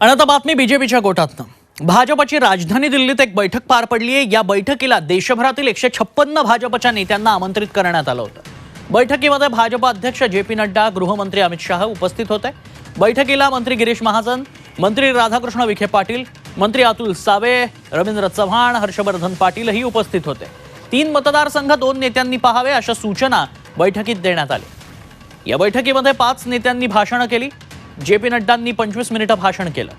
आणि आता बातमी बीजेपीच्या गोटातनं. भाजपची राजधानी दिल्लीत एक बैठक पार पडली आहे. या बैठकीला देशभरातील एकशे छप्पन्न भाजपच्या नेत्यांना आमंत्रित करण्यात आलं होतं. बैठकीमध्ये भाजप अध्यक्ष जे पी नड्डा गृहमंत्री अमित शहा उपस्थित होते. बैठकीला मंत्री गिरीश महाजन मंत्री राधाकृष्ण विखे पाटील मंत्री अतुल सावे रवींद्र चव्हाण हर्षवर्धन पाटीलही उपस्थित होते. तीन मतदारसंघ दोन नेत्यांनी पाहावे अशा सूचना बैठकीत देण्यात आल्या. या बैठकीमध्ये पाच नेत्यांनी भाषणं केली. जे पी नड्डांनी पंचवीस मिनिटं भाषण केलं.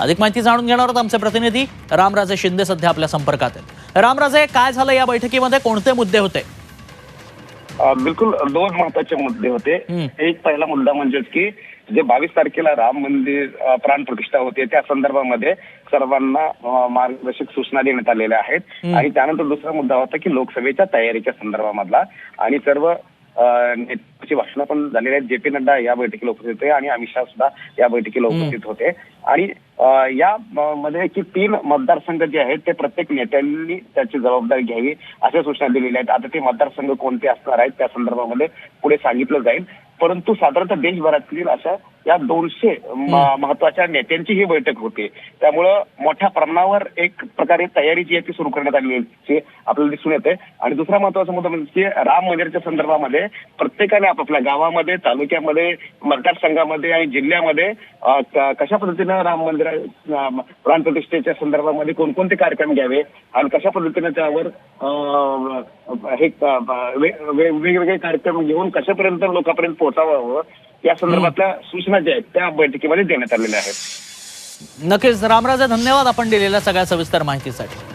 अधिक माहिती जाणून घेणार आहोत आमचे प्रतिनिधी रामराजे शिंदे सध्या आपल्या संपर्कात आहेत. रामराजे काय झालं या बैठकीमध्ये? कोणते मुद्दे होते? बिलकुल दोन महत्त्वाचे मुद्दे होते. एक पहिला मुद्दा म्हणजेच की जे बावीस तारखेला राम मंदिर प्राण प्रतिष्ठा होते त्या संदर्भामध्ये सर्वांना मार्गदर्शक सूचना देण्यात आलेल्या आहेत. आणि त्यानंतर दुसरा मुद्दा होता की लोकसभेच्या तयारीच्या संदर्भामधला. आणि सर्व नेत्यांची भाषणं पण झालेली आहेत. जे पी नड्डा या बैठकीला उपस्थित होते आणि अमित शहा सुद्धा या बैठकीला. उपस्थित होते. आणि या मध्ये की तीन मतदारसंघ जे आहेत ते प्रत्येक नेत्यांनी त्याची जबाबदारी घ्यावी अशा सूचना दिलेल्या आहेत. आता ते मतदारसंघ कोणते असणार आहेत त्या संदर्भामध्ये पुढे सांगितलं जाईल. परंतु साधारणतः देशभरातील अशा या दोनशे महत्त्वाच्या नेत्यांची ही बैठक होते. त्यामुळं मोठ्या प्रमाणावर एक प्रकारे तयारी जी आहे ती सुरू करण्यात आली आहे आपल्याला दिसून येते. आणि दुसरा महत्त्वाचा मुद्दा म्हणजे की राम मंदिराच्या संदर्भामध्ये प्रत्येकाने आपापल्या गावामध्ये तालुक्यामध्ये मतदारसंघामध्ये आणि जिल्ह्यामध्ये कशा पद्धतीनं राम मंदिर प्राण प्रतिष्ठेच्या संदर्भामध्ये कोणकोणते कार्यक्रम घ्यावे आणि कशा पद्धतीने त्यावर अ, हे वेगवेगळे कार्यक्रम घेऊन कशापर्यंत लोकांपर्यंत पोहोचावं या संदर्भातल्या सूचना ज्या आहेत त्या बैठकीमध्ये देण्यात आलेल्या आहेत. नक्कीच रामराजा धन्यवाद आपण दिलेल्या सगळ्या सविस्तर माहितीसाठी.